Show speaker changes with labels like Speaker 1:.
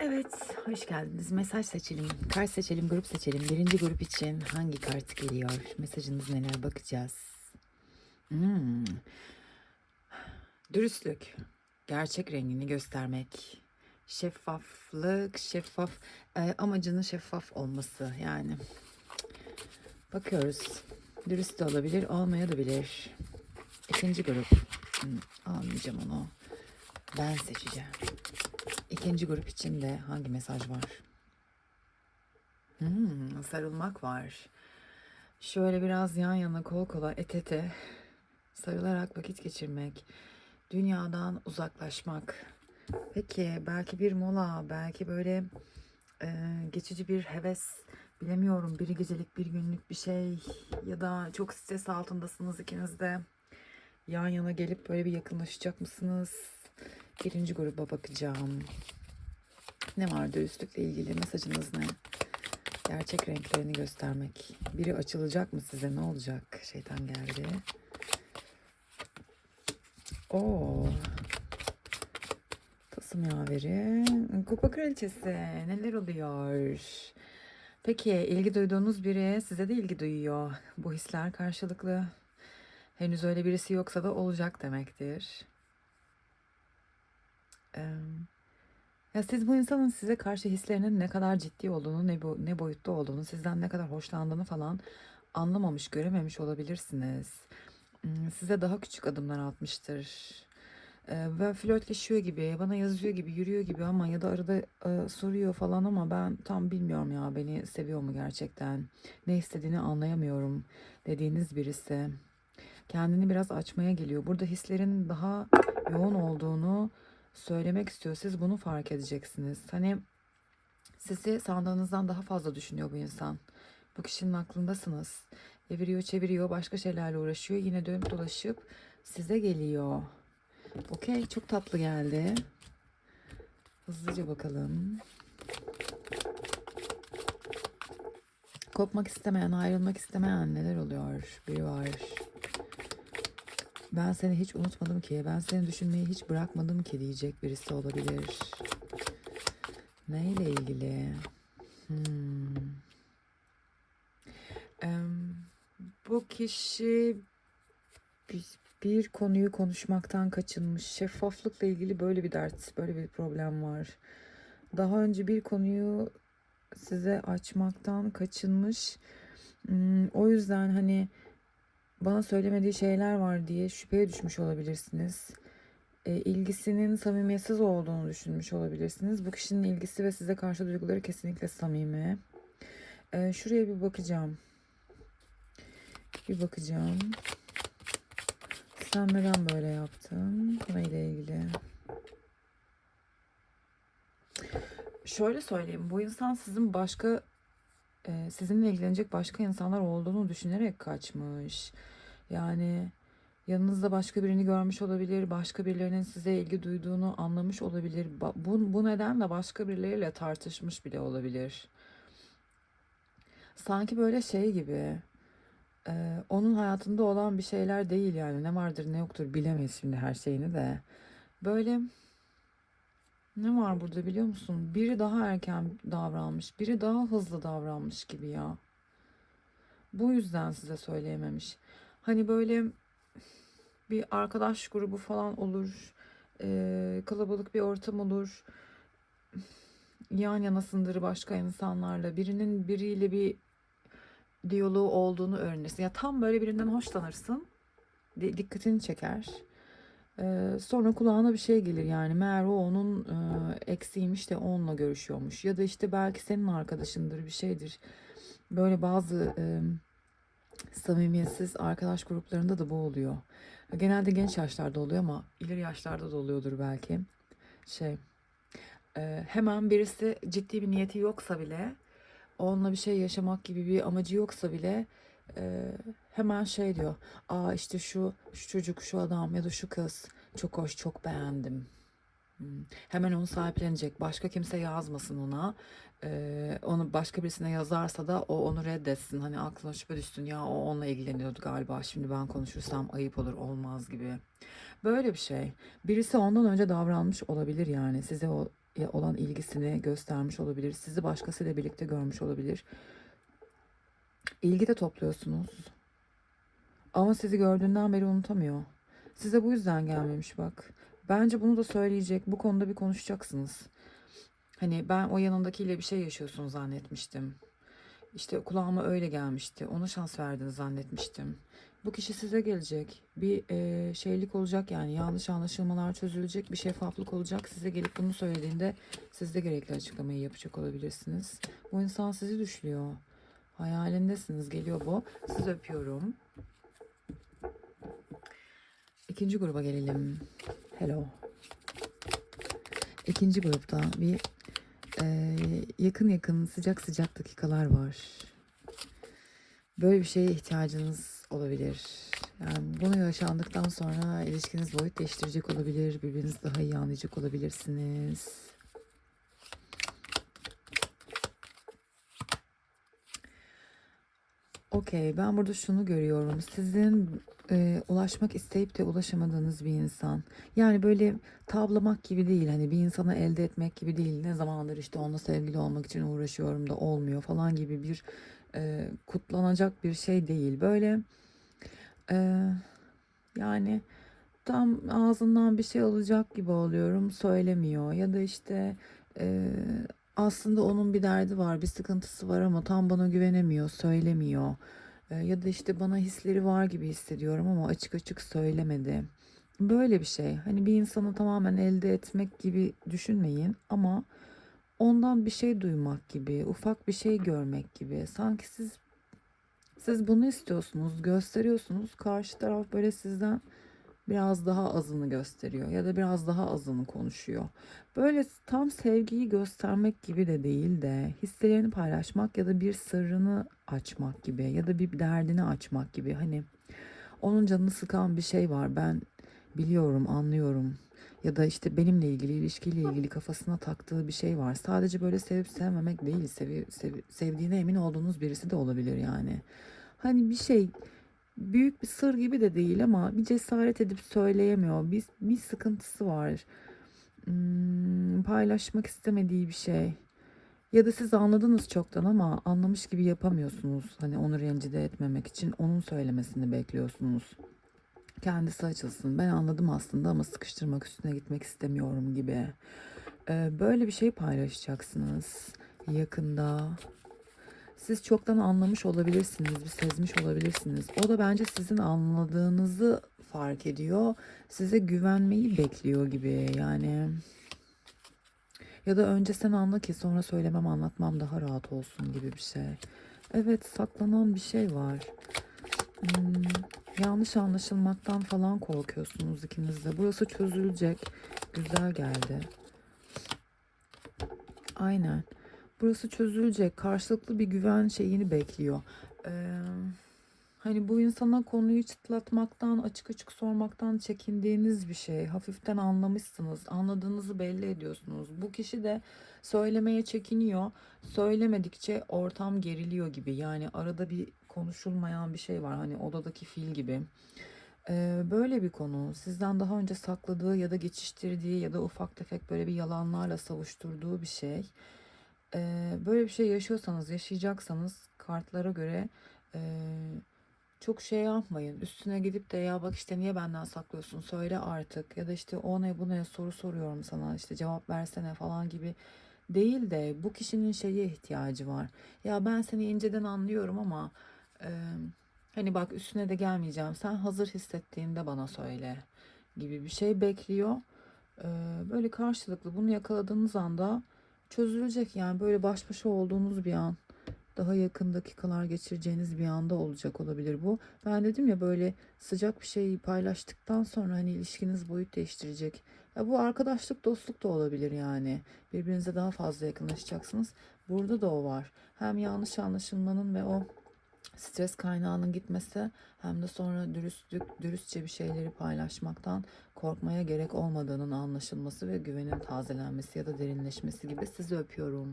Speaker 1: Evet, hoş geldiniz. Mesaj seçelim, kart seçelim, grup seçelim. Birinci grup için hangi kart geliyor? Mesajınız neler bakacağız. Hmm. Dürüstlük, gerçek rengini göstermek, şeffaflık, şeffaf e, amacının şeffaf olması yani. Bakıyoruz. Dürüst olabilir, olmayabilir. İkinci grup. Hmm, almayacağım onu. Ben seçeceğim. İkinci grup için de hangi mesaj var? Hmm, sarılmak var. Şöyle biraz yan yana kol kola et ete sarılarak vakit geçirmek. Dünyadan uzaklaşmak. Peki belki bir mola, belki böyle e, geçici bir heves bilemiyorum bir gecelik bir günlük bir şey ya da çok stres altındasınız ikiniz de yan yana gelip böyle bir yakınlaşacak mısınız? Birinci gruba bakacağım. Ne var dürüstlükle ilgili mesajınız ne? Gerçek renklerini göstermek. Biri açılacak mı size? Ne olacak? Şeytan geldi. Oo. Kasım yaveri. Kupa kraliçesi. Neler oluyor? Peki ilgi duyduğunuz biri size de ilgi duyuyor. Bu hisler karşılıklı. Henüz öyle birisi yoksa da olacak demektir. Ya siz bu insanın size karşı hislerinin ne kadar ciddi olduğunu, ne, bu, ne boyutta olduğunu, sizden ne kadar hoşlandığını falan anlamamış, görememiş olabilirsiniz. Size daha küçük adımlar atmıştır. Ve flörtleşiyor gibi, bana yazıyor gibi, yürüyor gibi ama ya da arada e, soruyor falan ama ben tam bilmiyorum ya beni seviyor mu gerçekten, ne istediğini anlayamıyorum dediğiniz birisi. Kendini biraz açmaya geliyor. Burada hislerin daha yoğun olduğunu söylemek istiyor. Siz bunu fark edeceksiniz. Hani sizi sandığınızdan daha fazla düşünüyor bu insan. Bu kişinin aklındasınız. Eviriyor, çeviriyor, başka şeylerle uğraşıyor. Yine dönüp dolaşıp size geliyor. Okey, çok tatlı geldi. Hızlıca bakalım. Kopmak istemeyen, ayrılmak istemeyen neler oluyor? Biri var. Ben seni hiç unutmadım ki, ben seni düşünmeyi hiç bırakmadım ki diyecek birisi olabilir. Neyle ilgili? Hmm. Em, bu kişi bir, bir konuyu konuşmaktan kaçınmış. Şeffaflıkla ilgili böyle bir dert, böyle bir problem var. Daha önce bir konuyu size açmaktan kaçınmış. Hmm, o yüzden hani bana söylemediği şeyler var diye şüpheye düşmüş olabilirsiniz. E, ilgisinin samimiyetsiz olduğunu düşünmüş olabilirsiniz. Bu kişinin ilgisi ve size karşı duyguları kesinlikle samimi. E, şuraya bir bakacağım. Bir bakacağım. Sen neden böyle yaptın? Konuyla ilgili. Şöyle söyleyeyim. Bu insan sizin başka e, sizinle ilgilenecek başka insanlar olduğunu düşünerek kaçmış. Yani yanınızda başka birini görmüş olabilir, başka birilerinin size ilgi duyduğunu anlamış olabilir. Bu, bu nedenle başka birileriyle tartışmış bile olabilir. Sanki böyle şey gibi, e, onun hayatında olan bir şeyler değil yani ne vardır ne yoktur bilemeyiz şimdi her şeyini de. Böyle ne var burada biliyor musun? Biri daha erken davranmış, biri daha hızlı davranmış gibi ya. Bu yüzden size söyleyememiş. Hani böyle bir arkadaş grubu falan olur. eee, kalabalık bir ortam olur. Yan yanasındır başka insanlarla. Birinin biriyle bir diyaloğu olduğunu öğrenirsin. Ya tam böyle birinden hoşlanırsın. di- Dikkatini çeker. Sonra kulağına bir şey gelir yani meğer o onun eee, eksiymiş de onunla görüşüyormuş. Ya da işte belki senin arkadaşındır bir şeydir. Böyle bazı eee, samimiyetsiz arkadaş gruplarında da bu oluyor. Genelde genç yaşlarda oluyor ama ileri yaşlarda da oluyordur belki. Şey, e, hemen birisi ciddi bir niyeti yoksa bile, onunla bir şey yaşamak gibi bir amacı yoksa bile e, hemen şey diyor. Aa işte şu şu çocuk, şu adam ya da şu kız çok hoş, çok beğendim. Hmm. Hemen onu sahiplenecek. Başka kimse yazmasın ona. Ee, onu başka birisine yazarsa da o onu reddetsin. Hani aklına şüphe düşsün ya o onunla ilgileniyordu galiba. Şimdi ben konuşursam ayıp olur olmaz gibi. Böyle bir şey. Birisi ondan önce davranmış olabilir yani. Size o olan ilgisini göstermiş olabilir. Sizi başkasıyla birlikte görmüş olabilir. İlgi de topluyorsunuz. Ama sizi gördüğünden beri unutamıyor. Size bu yüzden gelmemiş bak. Bence bunu da söyleyecek. Bu konuda bir konuşacaksınız. Hani ben o yanındakiyle bir şey yaşıyorsun zannetmiştim. İşte kulağıma öyle gelmişti. Ona şans verdiniz zannetmiştim. Bu kişi size gelecek. Bir e, şeylik olacak yani yanlış anlaşılmalar çözülecek. Bir şeffaflık olacak. Size gelip bunu söylediğinde siz de gerekli açıklamayı yapacak olabilirsiniz. Bu insan sizi düşlüyor. Hayalindesiniz. Geliyor bu. Sizi öpüyorum. İkinci gruba gelelim. Hello. İkinci grupta bir e, yakın yakın sıcak sıcak dakikalar var. Böyle bir şeye ihtiyacınız olabilir. Yani bunu yaşandıktan sonra ilişkiniz boyut değiştirecek olabilir. Birbirinizi daha iyi anlayacak olabilirsiniz. Okey, ben burada şunu görüyorum. Sizin e, ulaşmak isteyip de ulaşamadığınız bir insan. Yani böyle tavlamak gibi değil. Hani bir insana elde etmek gibi değil. Ne zamandır işte onunla sevgili olmak için uğraşıyorum da olmuyor falan gibi bir e, kutlanacak bir şey değil. Böyle e, yani tam ağzından bir şey alacak gibi oluyorum. Söylemiyor. Ya da işte e, aslında onun bir derdi var, bir sıkıntısı var ama tam bana güvenemiyor, söylemiyor. Ee, ya da işte bana hisleri var gibi hissediyorum ama açık açık söylemedi. Böyle bir şey. Hani bir insanı tamamen elde etmek gibi düşünmeyin ama ondan bir şey duymak gibi, ufak bir şey görmek gibi. Sanki siz siz bunu istiyorsunuz, gösteriyorsunuz. Karşı taraf böyle sizden biraz daha azını gösteriyor ya da biraz daha azını konuşuyor. Böyle tam sevgiyi göstermek gibi de değil de hislerini paylaşmak ya da bir sırrını açmak gibi ya da bir derdini açmak gibi. Hani onun canını sıkan bir şey var. Ben biliyorum, anlıyorum. Ya da işte benimle ilgili, ilişkiyle ilgili kafasına taktığı bir şey var. Sadece böyle sevip sevmemek değil, sevi, sev- sevdiğine emin olduğunuz birisi de olabilir yani. Hani bir şey büyük bir sır gibi de değil ama bir cesaret edip söyleyemiyor. Bir, bir sıkıntısı var. Hmm, paylaşmak istemediği bir şey. Ya da siz anladınız çoktan ama anlamış gibi yapamıyorsunuz. Hani onu rencide etmemek için onun söylemesini bekliyorsunuz. Kendisi açılsın. Ben anladım aslında ama sıkıştırmak üstüne gitmek istemiyorum gibi. Ee, böyle bir şey paylaşacaksınız yakında. Siz çoktan anlamış olabilirsiniz, bir sezmiş olabilirsiniz. O da bence sizin anladığınızı fark ediyor. Size güvenmeyi bekliyor gibi yani. Ya da önce sen anla ki sonra söylemem anlatmam daha rahat olsun gibi bir şey. Evet saklanan bir şey var. Hmm, yanlış anlaşılmaktan falan korkuyorsunuz ikiniz de. Burası çözülecek. Güzel geldi. Aynen. Burası çözülecek. Karşılıklı bir güven şeyini bekliyor. Ee, hani bu insana konuyu çıtlatmaktan, açık açık sormaktan çekindiğiniz bir şey. Hafiften anlamışsınız. Anladığınızı belli ediyorsunuz. Bu kişi de söylemeye çekiniyor. Söylemedikçe ortam geriliyor gibi. Yani arada bir konuşulmayan bir şey var. Hani odadaki fil gibi. Ee, böyle bir konu sizden daha önce sakladığı ya da geçiştirdiği ya da ufak tefek böyle bir yalanlarla savuşturduğu bir şey. Ee, böyle bir şey yaşıyorsanız, yaşayacaksanız kartlara göre e, çok şey yapmayın. Üstüne gidip de ya bak işte niye benden saklıyorsun söyle artık ya da işte o ne bu ne soru soruyorum sana işte cevap versene falan gibi değil de bu kişinin şeye ihtiyacı var. Ya ben seni inceden anlıyorum ama e, hani bak üstüne de gelmeyeceğim. Sen hazır hissettiğinde bana söyle gibi bir şey bekliyor. Ee, böyle karşılıklı bunu yakaladığınız anda çözülecek yani böyle baş başa olduğunuz bir an daha yakın dakikalar geçireceğiniz bir anda olacak olabilir bu. Ben dedim ya böyle sıcak bir şey paylaştıktan sonra hani ilişkiniz boyut değiştirecek. Ya bu arkadaşlık dostluk da olabilir yani. Birbirinize daha fazla yakınlaşacaksınız. Burada da o var. Hem yanlış anlaşılmanın ve o stres kaynağının gitmesi hem de sonra dürüstlük, dürüstçe bir şeyleri paylaşmaktan korkmaya gerek olmadığının anlaşılması ve güvenin tazelenmesi ya da derinleşmesi gibi sizi öpüyorum.